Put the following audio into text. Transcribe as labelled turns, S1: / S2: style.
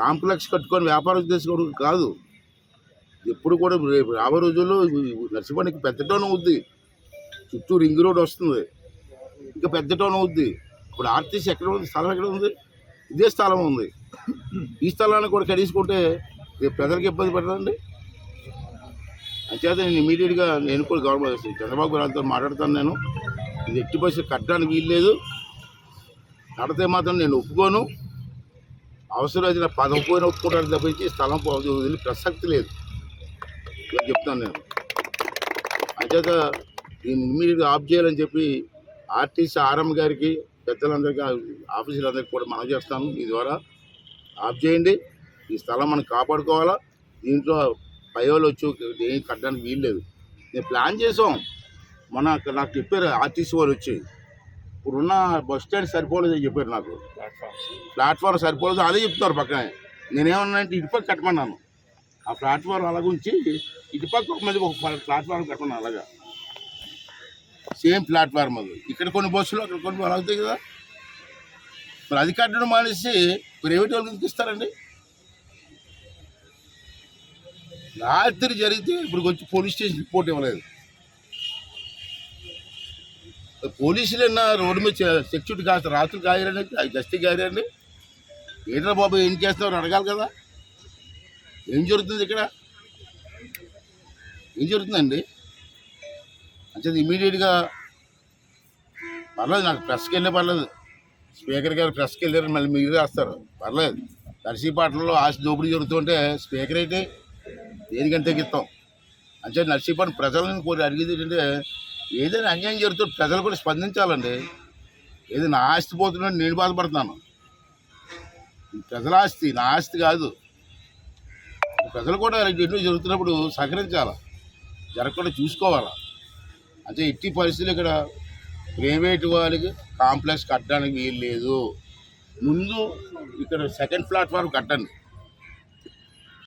S1: Complex కట్టుకొని వ్యాపారం చేసుకోవడం కాదు. ఎప్పుడు కూడా రేపు రాబోయే రోజుల్లో నర్సిపల్లికి పెద్ద టౌన్ అవుద్ది. చుట్టూ రింగ్ రోడ్ వస్తుంది. ఇంకా పెద్ద టౌన్ అవుద్ది. ఇప్పుడు ఆర్టీసీ ఎక్కడ ఉంది? స్థలం ఎక్కడ ఉంది? ఇదే స్థలం ఉంది. ఈ స్థలాన్ని కూడా కడీసుకుంటే రేపు ప్రజలకు ఇబ్బంది పడదండి అంచేత నేను ఇమీడియట్గా నేను కూడా గవర్నమెంట్ చంద్రబాబు గారితో మాట్లాడతాను నేను. ఇది ఎట్టి పరిస్థితి కట్టడానికి వీలు లేదు కడితే మాత్రం నేను ఒప్పుకోను. అవసరమైన పదం పోయిన ఒప్పుకుంటాను తప్పించి స్థలం వదిలి ప్రసక్తి లేదు. ఇలా చెప్తాను నేను. అంచేత దీన్ని ఇమ్మీడియట్గా ఆఫ్ చేయాలని చెప్పి ఆర్టీసీ ఆర్ఎం గారికి పెద్దలందరికీ ఆఫీసులందరికీ కూడా మనం చేస్తాను. ఈ ద్వారా ఆఫ్ చేయండి. ఈ స్థలం మనం కాపాడుకోవాలా. దీంట్లో పయోలు వచ్చి దేనికి కట్టడానికి వీలు లేదు. నేను ప్లాన్ చేసాం మన నాకు చెప్పారు ఆర్టీసీ వాళ్ళు వచ్చి. ఇప్పుడున్న బస్ స్టాండ్ సరిపోలేదని చెప్పారు నాకు. ప్లాట్ఫామ్ సరిపోలేదు అదే చెప్తారు పక్కనే. నేనేమన్నానంటే ఇటుపక్క కట్టమన్నాను. ఆ ప్లాట్ఫామ్ అలాగ ఉంచి ఇటుపక్క ఒక మీద ఒక ప్లాట్ఫామ్ కట్టమన్నాను అలాగా. సేమ్ ప్లాట్ఫామ్ అది. ఇక్కడ కొన్ని బస్సులు అక్కడ కొన్ని అలాగుతాయి కదా. మరి అది కట్టడం మానేసి ప్రైవేట్ వాళ్ళకి ఎందుకు ఇస్తారండి? రాత్రి జరిగితే ఇప్పుడు వచ్చి పోలీస్ స్టేషన్ రిపోర్ట్ ఇవ్వలేదు. పోలీసులన్నా రోడ్డు మీద సెక్యూరిటీ కాస్త రాత్రి కాయరండి అది గస్తీ కాయరండి. ఏంట్రా బాబు ఏం చేస్తున్నారు అడగాలి కదా. ఏం జరుగుతుంది ఇక్కడ? ఏం జరుగుతుందండి? అంటే ఇమీడియట్గా పర్లేదు నాకు ప్రెస్కి వెళ్ళే పర్లేదు. స్పీకర్ గారు ప్రెస్కి వెళ్ళారు మళ్ళీ మీరు రాస్తారు. పర్లేదు. నర్సీపాటలో ఆశ దోపిడీ జరుగుతుంటే స్పీకర్ అయితే దేనికంటే గిత్తాం. అంటే నర్సీపాటు ప్రజలను కోరి అడిగేది ఏంటంటే ఏదైనా అన్యాయం జరుగుతుంది ప్రజలు కూడా స్పందించాలండి. ఏదైనా ఆస్తి పోతున్నాడు నేను బాధపడుతున్నాను. ప్రజల ఆస్తి నా ఆస్తి కాదు. ప్రజలు కూడా ఎన్నో జరుగుతున్నప్పుడు సహకరించాలి? జరగకుండా చూసుకోవాలి? అంటే ఎట్టి పరిస్థితులు ఇక్కడ ప్రైవేట్ వాళ్ళకి కాంప్లెక్స్ కట్టడానికి వీలు లేదు. ముందు ఇక్కడ సెకండ్ ప్లాట్ఫామ్ కట్టండి.